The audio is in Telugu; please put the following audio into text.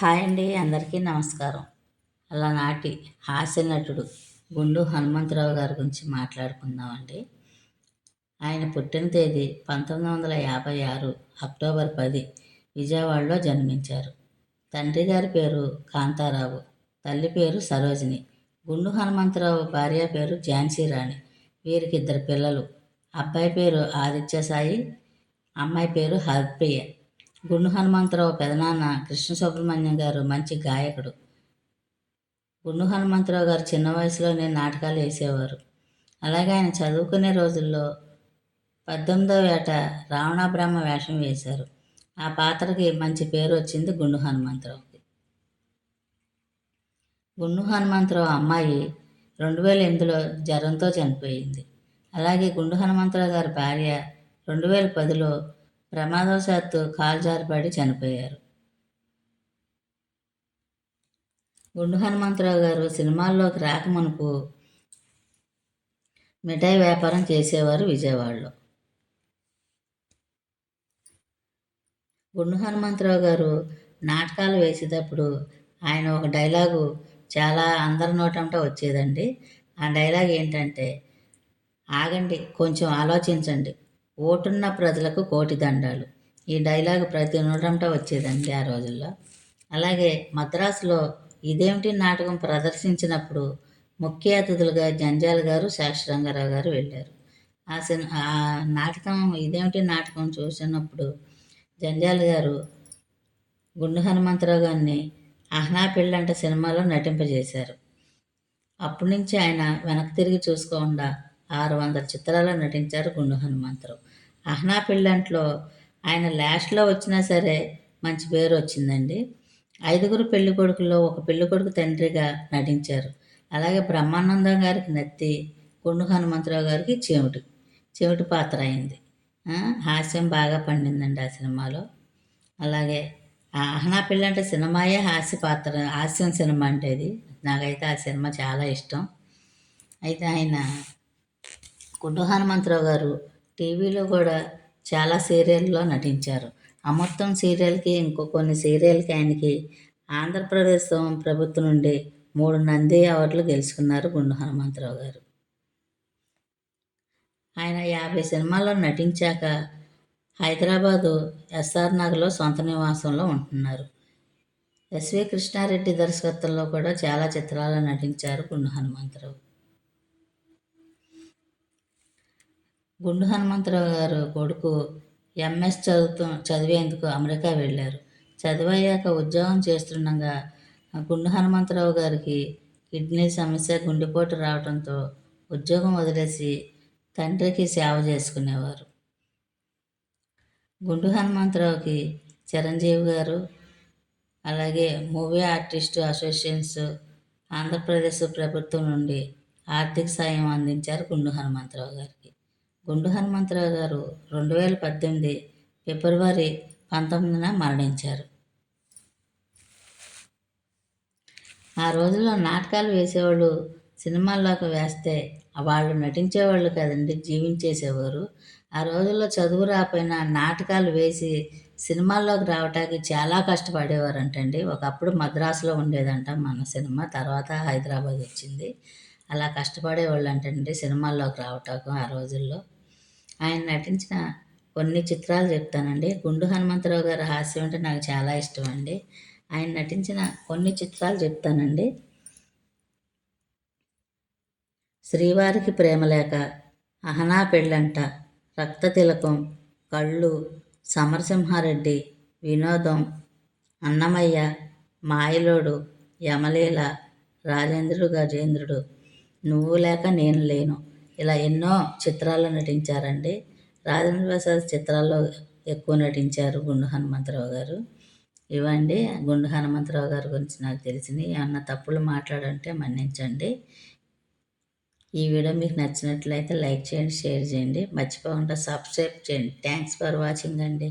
హాయ్ అండి అందరికీ నమస్కారం. అలనాటి హాస్య నటుడు గుండు హనుమంతరావు గారి గురించి మాట్లాడుకుందామండి. ఆయన పుట్టిన తేదీ పంతొమ్మిది వందల యాభై ఆరు అక్టోబర్ పది విజయవాడలో జన్మించారు. తండ్రి గారి పేరు కాంతారావు తల్లి పేరు సరోజిని గుండు హనుమంతరావు భార్య పేరు ఝాన్సీ రాణి వీరికి ఇద్దరు పిల్లలు. అబ్బాయి పేరు ఆదిత్య సాయి అమ్మాయి పేరు హర్ప్రియ. గుండు హనుమంతరావు పెదనాన్న కృష్ణ సుబ్రహ్మణ్యం గారు మంచి గాయకుడు. గుండు హనుమంతరావు గారు చిన్న వయసులోనే నాటకాలు వేసేవారు. అలాగే ఆయన చదువుకునే రోజుల్లో పద్దెనిమిదవ ఏట రావణ బ్రహ్మ వేషం వేశారు. ఆ పాత్రకి మంచి పేరు వచ్చింది గుండు హనుమంతరావుకి. గుండు హనుమంతరావు అమ్మాయి రెండు వేల ఎనిమిదిలో జ్వరంతో చనిపోయింది. అలాగే గుండు హనుమంతరావు గారి భార్య రెండు వేల పదిలో ప్రమాదవశాత్తు కాల్జారిపడి చనిపోయారు. గుండు హనుమంతరావు గారు సినిమాల్లోకి రాకమునుపు మిఠాయి వ్యాపారం చేసేవారు విజయవాడలో. గుండు హనుమంతరావు గారు నాటకాలు వేసేటప్పుడు ఆయన ఒక డైలాగు చాలా అందరి నోటంట వచ్చేదండి. ఆ డైలాగ్ ఏంటంటే ఆగండి కొంచెం ఆలోచించండి. ఓటున్న ప్రజలకు కోటి దండాలు. ఈ డైలాగ్ ప్రతి నూటంట వచ్చేదండి ఆ రోజుల్లో. అలాగే మద్రాసులో ఇదేమిటి నాటకం ప్రదర్శించినప్పుడు ముఖ్య అతిథులుగా జంజాల్ గారు శాస్త్రంగారావు గారు వెళ్ళారు. ఆ సిన్ ఆ నాటకం ఇదేమిటి నాటకం చూసినప్పుడు జంజాల్ గారు గుండు హనుమంతరావు గారిని అహ్నా పెళ్ళంట సినిమాలో నటింపజేశారు. అప్పటి నుంచి ఆయన వెనక్కి తిరిగి చూసుకోకుండా ఆరు వందల చిత్రాల్లో నటించారు గుండు హనుమంతరావు. అహ్నా పెళ్ళంట్లో ఆయన లాస్ట్లో వచ్చినా సరే మంచి పేరు వచ్చిందండి. ఐదుగురు పెళ్ళి కొడుకుల్లో ఒక పెళ్ళి కొడుకు తండ్రిగా నటించారు. అలాగే బ్రహ్మానందం గారికి నత్తి గుండు హనుమంతరావు గారికి చెవిటి చెవిటి పాత్ర అయింది. హాస్యం బాగా పండిందండి ఆ సినిమాలో. అలాగే అహనా పెళ్ళి అంటే సినిమాయే హాస్య పాత్ర హాస్యం సినిమా అంటే ఇది నాకైతే ఆ సినిమా చాలా ఇష్టం. అయితే ఆయన గుండు హనుమంతరావు గారు టీవీలో కూడా చాలా సీరియల్లో నటించారు. అమృతం సీరియల్కి ఇంకో కొన్ని సీరియల్కి ఆయనకి ఆంధ్రప్రదేశ్ ప్రభుత్వం నుండి మూడు నంది అవార్డులు గెలుచుకున్నారు గుండు హనుమంతరావు గారు. ఆయన యాభై సినిమాల్లో నటించాక హైదరాబాదు ఎస్ఆర్ నగర్లో సొంత నివాసంలో ఉంటున్నారు. ఎస్వి కృష్ణారెడ్డి దర్శకత్వంలో కూడా చాలా చిత్రాల్లో నటించారు గుండు హనుమంతరావు. గుండు హనుమంతరావు గారు కొడుకు ఎంఎస్ చదువుతూ చదివేందుకు అమెరికా వెళ్ళారు. చదివయ్యాక ఉద్యోగం చేస్తుండగా గుండు హనుమంతరావు గారికి కిడ్నీ సమస్య గుండెపోటు రావడంతో ఉద్యోగం వదిలేసి తండ్రికి సేవ చేసుకునేవారు. గుండు హనుమంతరావుకి చిరంజీవి గారు అలాగే మూవీ ఆర్టిస్టు అసోసియేషన్స్ ఆంధ్రప్రదేశ్ ప్రభుత్వం నుండి ఆర్థిక సాయం అందించారు గుండు హనుమంతరావు గారికి. గుండు హనుమంతరావు గారు రెండు వేల పద్దెనిమిది ఫిబ్రవరి పంతొమ్మిదిన మరణించారు. ఆ రోజుల్లో నాటకాలు వేసేవాళ్ళు సినిమాల్లోకి వేస్తే వాళ్ళు నటించేవాళ్ళు కదండి జీవించేసేవారు. ఆ రోజుల్లో చదువు రాకపోయినా నాటకాలు వేసి సినిమాల్లోకి రావటానికి చాలా కష్టపడేవారంటండి. ఒకప్పుడు మద్రాసులో ఉండేదంట మన సినిమా తర్వాత హైదరాబాద్ వచ్చింది. అలా కష్టపడేవాళ్ళు అంటండి సినిమాల్లోకి రావటానికి ఆ రోజుల్లో. ఆయన నటించిన కొన్ని చిత్రాలు చెప్తానండి. గుండు హనుమంతరావు గారి హాస్యం అంటే నాకు చాలా ఇష్టం అండి ఆయన నటించిన కొన్ని చిత్రాలు చెప్తానండి. శ్రీవారికి ప్రేమలేక అహనా పెళ్ళంట రక్త తిలకం కళ్ళు సమరసింహారెడ్డి వినోదం అన్నమయ్య మాయలోడు యమలీల రాజేంద్రుడు గజేంద్రుడు నువ్వు లేక నేను లేను. ఇలా ఎన్నో చిత్రాల్లో నటించారండి. రాజేంద్ర ప్రసాద్ చిత్రాల్లో ఎక్కువ నటించారు గుండు హనుమంతరావు గారు. ఇవ్వండి గుండు హనుమంతరావు గారి గురించి నాకు తెలిసింది. ఏమన్నా తప్పులు మాట్లాడంటే మన్నించండి. ఈ వీడియో మీకు నచ్చినట్లయితే లైక్ చేయండి షేర్ చేయండి. మర్చిపోకుండా సబ్స్క్రైబ్ చేయండి. థ్యాంక్స్ ఫర్ వాచింగ్ అండి.